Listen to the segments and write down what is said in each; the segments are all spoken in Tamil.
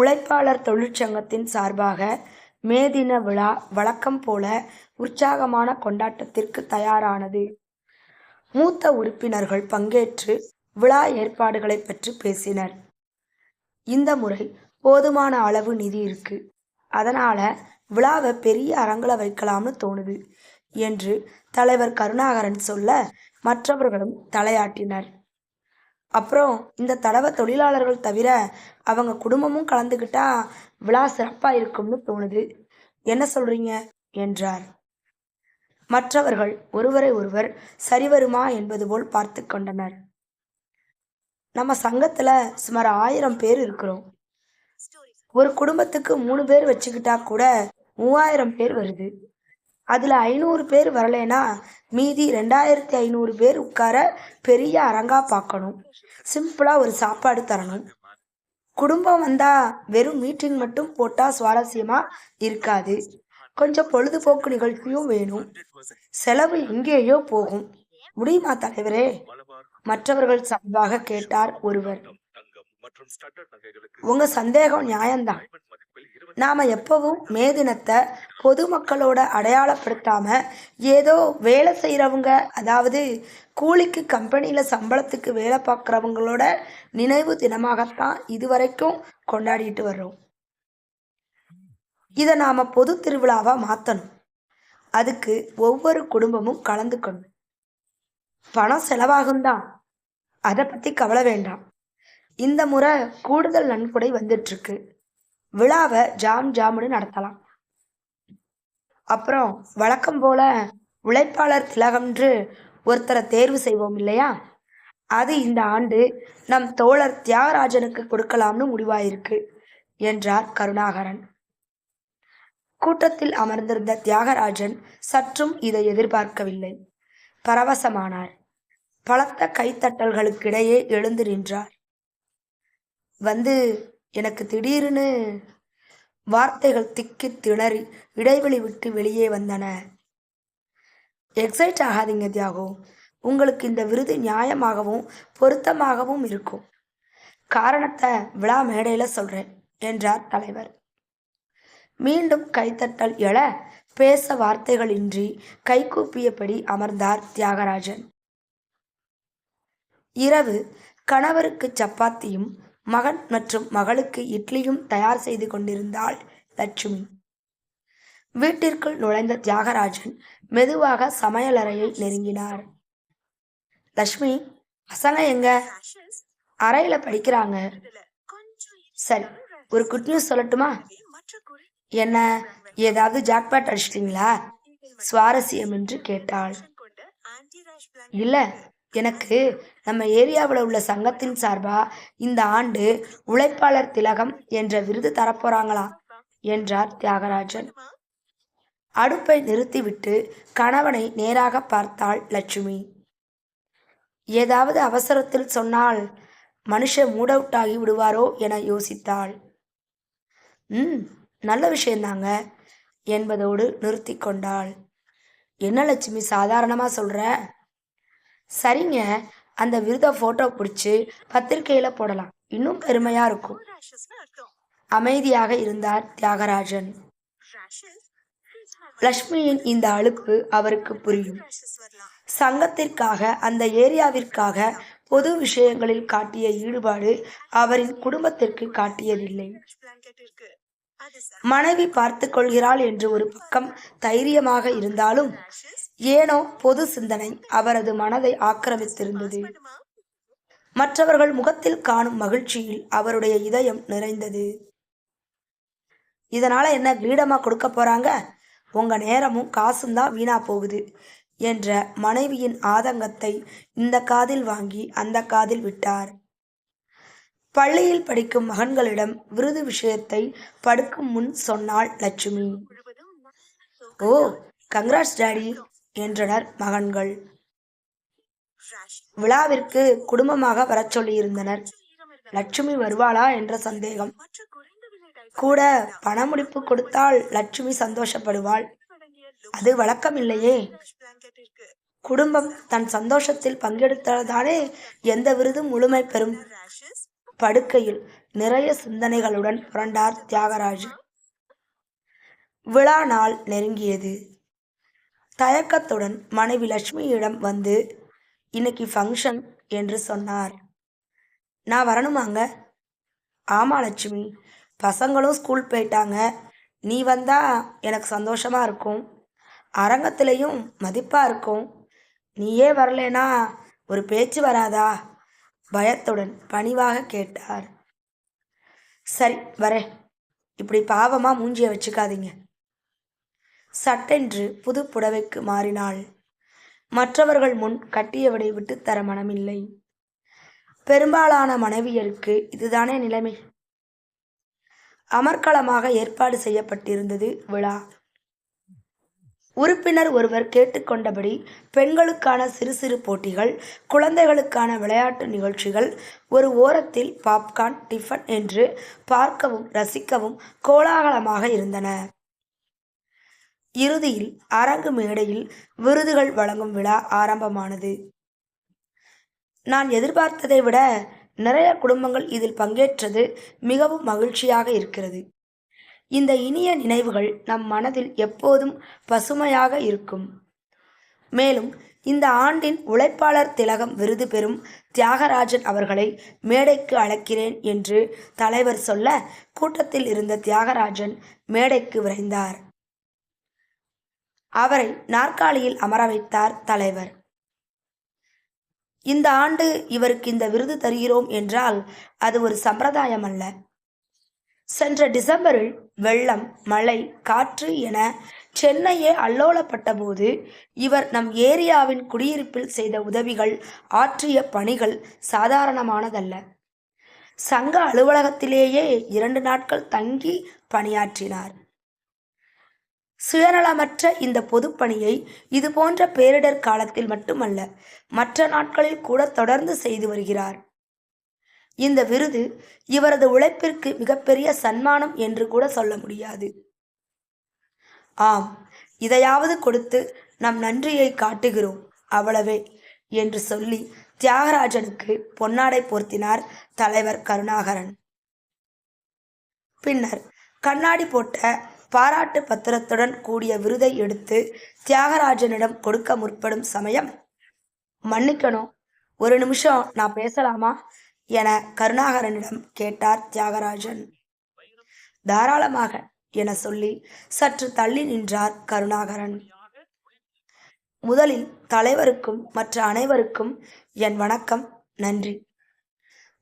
உழைப்பாளர் தொழிற்சங்கத்தின் சார்பாக மே தின விழா வழக்கம் போல உற்சாகமான கொண்டாட்டத்திற்கு தயாரானது. மூத்த உறுப்பினர்கள் பங்கேற்று விழா ஏற்பாடுகளை பற்றி பேசினர். இந்த முறை போதுமான அளவு நிதி இருக்கு. அதனால விழாவை பெரிய அரங்கில் வைக்கலாம்னு தோணுது என்று தலைவர் கருணாகரன் சொல்ல மற்றவர்களும் தலையாட்டினர். அப்புறம் இந்த தடவை தொழிலாளர்கள் தவிர அவங்க குடும்பமும் கலந்துக்கிட்டா விழா சிறப்பாக இருக்கும்னு தோணுது. என்ன சொல்றீங்க? என்றார். மற்றவர்கள் ஒருவரை ஒருவர் சரிவருமா என்பது போல் பார்த்து கொண்டனர். நம்ம சங்கத்துல சுமார் ஆயிரம் பேர் இருக்கிறோம். ஒரு குடும்பத்துக்கு மூணு பேர் வச்சுக்கிட்டா கூட மூவாயிரம் பேர் வருது. அதில் ஐநூறு பேர் வரலைன்னா மீதி ரெண்டாயிரத்தி ஐநூறு பேர் உட்கார பெரிய அரங்கா பார்க்கணும். சிம்பிளாக ஒரு சாப்பாடு தரணும். குடும்பம் வந்தால் வெறும் மீட்டிங் மட்டும் போட்டால் சுவாரஸ்யமாக இருக்காது. கொஞ்சம் பொழுதுபோக்கு நிகழ்ச்சியும் வேணும். செலவு எங்கேயோ போகும். முடியுமா தலைவரே? மற்றவர்கள் சார்பாக கேட்டார் ஒருவர். உங்க சந்தேகம் நியாயம்தான். நாம எப்பவும் மே தினத்தை பொதுமக்களோட அடையாளப்படுத்தாம ஏதோ வேலை செய்யறவங்க அதாவது கூலிக்கு கம்பெனியில சம்பளத்துக்கு வேலை பார்க்குறவங்களோட நினைவு தினமாகத்தான் இதுவரைக்கும் கொண்டாடிட்டு வர்றோம். இதை நாம பொது திருவிழாவா மாத்தணும். அதுக்கு ஒவ்வொரு குடும்பமும் கலந்துக்கணும். பணம் செலவாகும் தான். அதை பத்தி கவலை வேண்டாம். இந்த முறை கூடுதல் நன்கொடை வந்துட்டு இருக்கு. விழாவை ஜாம் ஜாமுன்னு நடத்தலாம். அப்புறம் வழக்கம் போல உழைப்பாளர் திலகம்ன்று ஒருத்தரை தேர்வு செய்வோம் இல்லையா? அது இந்த ஆண்டு நம் தோழர் தியாகராஜனுக்கு கொடுக்கலாம்னு முடிவாயிருக்கு என்றார் கருணாகரன். கூட்டத்தில் அமர்ந்திருந்த தியாகராஜன் சற்றும் இதை எதிர்பார்க்கவில்லை. பரவசமானார். பலத்த கைத்தட்டல்களுக்கிடையே எழுந்து நின்றார். வந்து எனக்கு திடீர்னு வார்த்தைகள் திக்கி திணறி இடைவெளி விட்டு வெளியே வந்தன. எக்ஸைட் ஆகாதீங்க தியாகோ. உங்களுக்கு இந்த விருது நியாயமாகவும் பொருத்தமாகவும் இருக்கும். காரணத்தை விழா மேடையில் சொல்கிறேன் என்றார் தலைவர். மீண்டும் கைத்தட்டல் எழ பேச வார்த்தைகளின்றி கைகூப்பியபடி அமர்ந்தார் தியாகராஜன். இரவு கணவருக்கு சப்பாத்தியும் மகன் மற்றும் மகளுக்கு இட்லியும் தயார் செய்து கொண்டிருந்தாள் லட்சுமி. வீட்டிற்குள் நுழைந்த தியாகராஜன் மெதுவாக சமையலறையை நெருங்கினார். லட்சுமி பசங்க எங்க? அறையில படிக்கிறாங்க. சரி ஒரு குட் நியூஸ் சொல்லட்டுமா? என்ன ஏதாவது ஜாக்பாட் அடிச்சிட்டீங்களா? சுவாரஸ்யம் என்று கேட்டாள். இல்ல எனக்கு நம்ம ஏரியாவில் உள்ள சங்கத்தின் சார்பாக இந்த ஆண்டு உழைப்பாளர் திலகம் என்ற விருது தரப்போறாங்களா? என்றார் தியாகராஜன். அடுப்பை நிறுத்திவிட்டு கணவனை நேராக பார்த்தாள் லட்சுமி. ஏதாவது அவசரத்தில் சொன்னால் மனுஷன் மூட் அவுட் ஆகி விடுவாரோ என யோசித்தாள். ம் நல்ல விஷயந்தாங்க என்பதோடு நிறுத்தி கொண்டாள். என்ன லட்சுமி சாதாரணமாக சொல்கிறேன் சரிங்க. அந்த விருத ஃபோட்டோ பிடிச்சி பத்திரிகையில போடலாம். இன்னும் பெருமையாக இருக்கும். அமைதியாக இருந்தார் தியாகராஜன். லக்ஷ்மியின் இந்த அலுப்பு அவருக்கு புரியும். சங்கத்திற்காக அந்த ஏரியாவிற்காக பொது விஷயங்களில் காட்டிய ஈடுபாடு அவரின் குடும்பத்திற்கு காட்டியதில்லை. மனைவி பார்த்து கொள்கிறாள் என்று ஒரு பக்கம் தைரியமாக இருந்தாலும் ஏனோ பொது சிந்தனை அவரது மனதை ஆக்கிரமித்திருந்தது. மற்றவர்கள் முகத்தில் காணும் மகிழ்ச்சியில் அவருடைய இதயம் நிறைந்தது. இதனால என்ன கிரீடமா கொடுக்க போறாங்க? உங்க நேரமும் காசும் தான் வீணா போகுது என்ற மனைவியின் ஆதங்கத்தை இந்த காதில் வாங்கி அந்த காதில் விட்டார். பள்ளியில் படிக்கும் மகன்களிடம் விருது விஷயத்தை படுக்கும் முன் சொன்னாள் லட்சுமி. ஓ கங்க்ராட்ஸ் டாடி என்றனர் மகன்கள். விழாவிற்கு குடும்பமாக வரச் சொல்லியிருந்தனர். லட்சுமி வருவாளா என்ற சந்தேகம். கூட பணமுடிப்பு கொடுத்தால் லட்சுமி சந்தோஷப்படுவாள். அது வழக்கம் இல்லையே குடும்பம் தன் சந்தோஷத்தில் பங்கெடுத்தால்தானே எந்த விருதும் முழுமை பெறும் படுக்கையில் நிறைய சிந்தனைகளுடன் புரண்டார் தியாகராஜ். விழா நாள் நெருங்கியது. தயக்கத்துடன் மனைவி லட்சுமியிடம் வந்து இன்னைக்கு ஃபங்க்ஷன் என்று சொன்னார். நான் வரணுமாங்க? ஆமா லட்சுமி. பசங்களும் ஸ்கூல் போயிட்டாங்க. நீ வந்தா எனக்கு சந்தோஷமா இருக்கும். அரங்கத்திலையும் மதிப்பா இருக்கும். நீயே வரலேனா ஒரு பேச்சு வராதா? பயத்துடன் பணிவாக கேட்டார். சரி வரேன். இப்படி பாவமா மூஞ்சிய வச்சுக்காதீங்க. சட்டென்று புது புடவைக்கு மாறினாள். மற்றவர்கள் முன் கட்டியவனை விட்டு தர மனமில்லை. பெரும்பாலான மனைவியருக்கு இதுதானே நிலைமை. அமர்க்களமாக ஏற்பாடு செய்யப்பட்டிருந்தது விழா. உறுப்பினர் ஒருவர் கேட்டுக்கொண்டபடி பெண்களுக்கான சிறு சிறு போட்டிகள் குழந்தைகளுக்கான விளையாட்டு நிகழ்ச்சிகள் ஒரு ஓரத்தில் பாப்கார்ன் டிஃபன் என்று பார்க்கவும் ரசிக்கவும் கோலாகலமாக இருந்தன. இறுதியில் அரங்கு மேடையில் விருதுகள் வழங்கும் விழா ஆரம்பமானது. நான் எதிர்பார்த்ததை விட நிறைய குடும்பங்கள் இதில் பங்கேற்றது மிகவும் மகிழ்ச்சியாக இருக்கிறது. இந்த இனிய நினைவுகள் நம் மனதில் எப்போதும் பசுமையாக இருக்கும். மேலும் இந்த ஆண்டின் உழைப்பாளர் திலகம் விருது பெறும் தியாகராஜன் அவர்களை மேடைக்கு அழைக்கிறேன் என்று தலைவர் சொல்ல கூட்டத்தில் இருந்த தியாகராஜன் மேடைக்கு விரைந்தார். அவரை நாற்காலியில் அமர வைத்தார் தலைவர். இந்த ஆண்டு இவருக்கு இந்த விருது தருகிறோம் என்றால் அது ஒரு சம்பிரதாயம் அல்ல சென்ற டிசம்பரில் வெள்ளம் மழை காற்று என சென்னையே அல்லோலப்பட்ட போது இவர் நம் ஏரியாவின் குடியிருப்பில் செய்த உதவிகள் ஆற்றிய பணிகள் சாதாரணமானதல்ல. சங்க அலுவலகத்திலேயே இரண்டு நாட்கள் தங்கி பணியாற்றினார். சுயநலமற்ற இந்த பொதுப்பணியை இது போன்ற பேரிடர் காலத்தில் மட்டுமல்ல மற்ற நாட்களில் கூட தொடர்ந்து செய்து வருகிறார். இந்த விருது இவரது உழைப்பிற்கு மிகப்பெரிய சன்மானம் என்று கூட சொல்ல முடியாது. ஆம் இதையாவது கொடுத்து நம் நன்றியை காட்டுகிறோம் அவ்வளவே என்று சொல்லி தியாகராஜனுக்கு பொன்னாடை போர்த்தினார் தலைவர் கருணாகரன். பின்னர் கண்ணாடி போட்ட பாராட்டு பத்திரத்துடன் கூடிய விருதை எடுத்து தியாகராஜனிடம் கொடுக்க முற்படும் சமயம். மன்னிக்கணும். ஒரு நிமிஷம் நான் பேசலாமா? என கருணாகரனிடம் கேட்டார் தியாகராஜன். தாராளமாக என சொல்லி சற்று தள்ளி நின்றார் கருணாகரன். முதலில் தலைவருக்கும் மற்ற அனைவருக்கும் என் வணக்கம் நன்றி.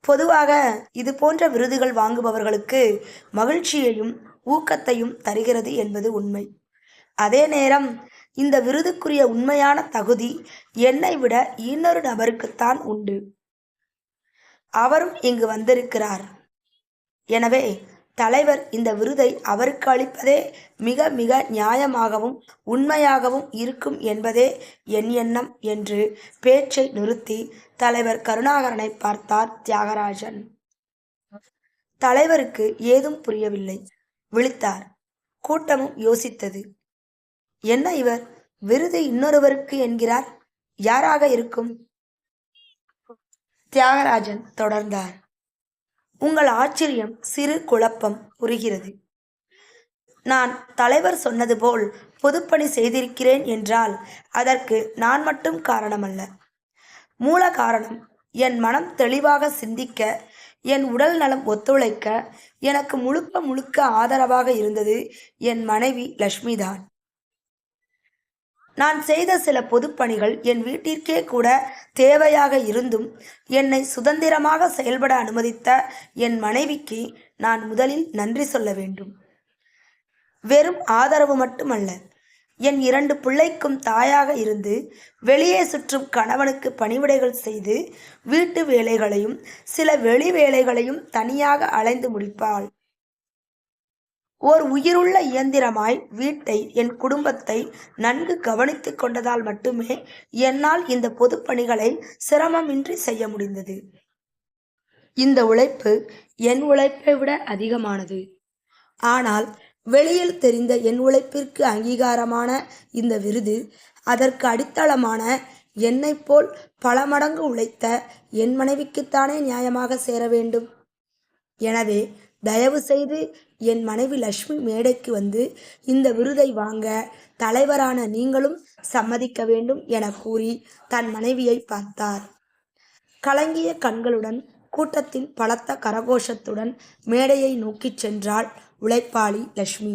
பொதுவாக இது போன்ற விருதுகள் வாங்குபவர்களுக்கு மகிழ்ச்சியையும் ஊக்கத்தையும் தருகிறது என்பது உண்மை. அதே நேரம் இந்த விருதுக்குரிய உண்மையான தகுதி என்னை விட இன்னொரு நபருக்குத்தான் உண்டு. அவரும் இங்கு வந்திருக்கிறார். எனவே தலைவர் இந்த விருதை அவருக்கு அளிப்பதே மிக மிக நியாயமாகவும் உண்மையாகவும் இருக்கும் என்பதே என் எண்ணம் என்று பேச்சை நிறுத்தி தலைவர் கருணாகரனை பார்த்தார் தியாகராஜன். தலைவருக்கு ஏதும் புரியவில்லை. விழித்தார். கூட்டமும் யோசித்தது. என்ன இவர்? விருது இன்னொருவருக்கு என்கிறார்? யாராக இருக்கும்? தியாகராஜன் தொடர்ந்தார். உங்கள் ஆச்சரியம் சிறு குழப்பம் புரிகிறது நான் தலைவர் சொன்னது போல் பொதுப்பணி செய்திருக்கிறேன் என்றால் அதற்கு நான் மட்டும் காரணமல்ல. மூல காரணம் என் மனம் தெளிவாக சிந்திக்க என் உடல் நலம் ஒத்துழைக்க எனக்கு முழுக்க முழுக்க ஆதரவாக இருந்தது என் மனைவி லக்ஷ்மிதான் நான் செய்த சில பொதுப்பணிகள் என் வீட்டிற்கே கூட தேவையாக இருந்தும் என்னை சுதந்திரமாக செயல்பட அனுமதித்த என் மனைவிக்கு நான் முதலில் நன்றி சொல்ல வேண்டும். வெறும் ஆதரவு மட்டுமல்ல என் இரண்டு பிள்ளைக்கும் தாயாக இருந்து வெளியே சுற்றும் கணவனுக்கு பணிவிடைகள் செய்து வீட்டு வேலைகளையும் சில வெளி வேலைகளையும் தனியாக அலைந்து முடிப்பாள். ஓர் உயிருள்ள இயந்திரமாய் வீட்டை என் குடும்பத்தை நன்கு கவனித்துக் கொண்டதால் மட்டுமே என்னால் இந்த பொதுப்பணிகளை சிரமமின்றி செய்ய முடிந்தது. இந்த உழைப்பு என் உழைப்பை விட அதிகமானது. ஆனால் வெளியில் தெரிந்த என் உழைப்பிற்கு அங்கீகாரமான இந்த விருது அதற்கு அடித்தளமான என்னை போல் பல மடங்கு உழைத்த என் மனைவிக்குத்தானே நியாயமாக சேர வேண்டும். எனவே தயவு செய்து என் மனைவி லட்சுமி மேடைக்கு வந்து இந்த விருதை வாங்க தலைவரான நீங்களும் சம்மதிக்க வேண்டும் என கூறி தன் மனைவியை பார்த்தார். கலங்கிய கண்களுடன் கூட்டத்தின் பலத்த கரகோஷத்துடன் மேடையை நோக்கிச் சென்றாள் உழைப்பாளி லட்சுமி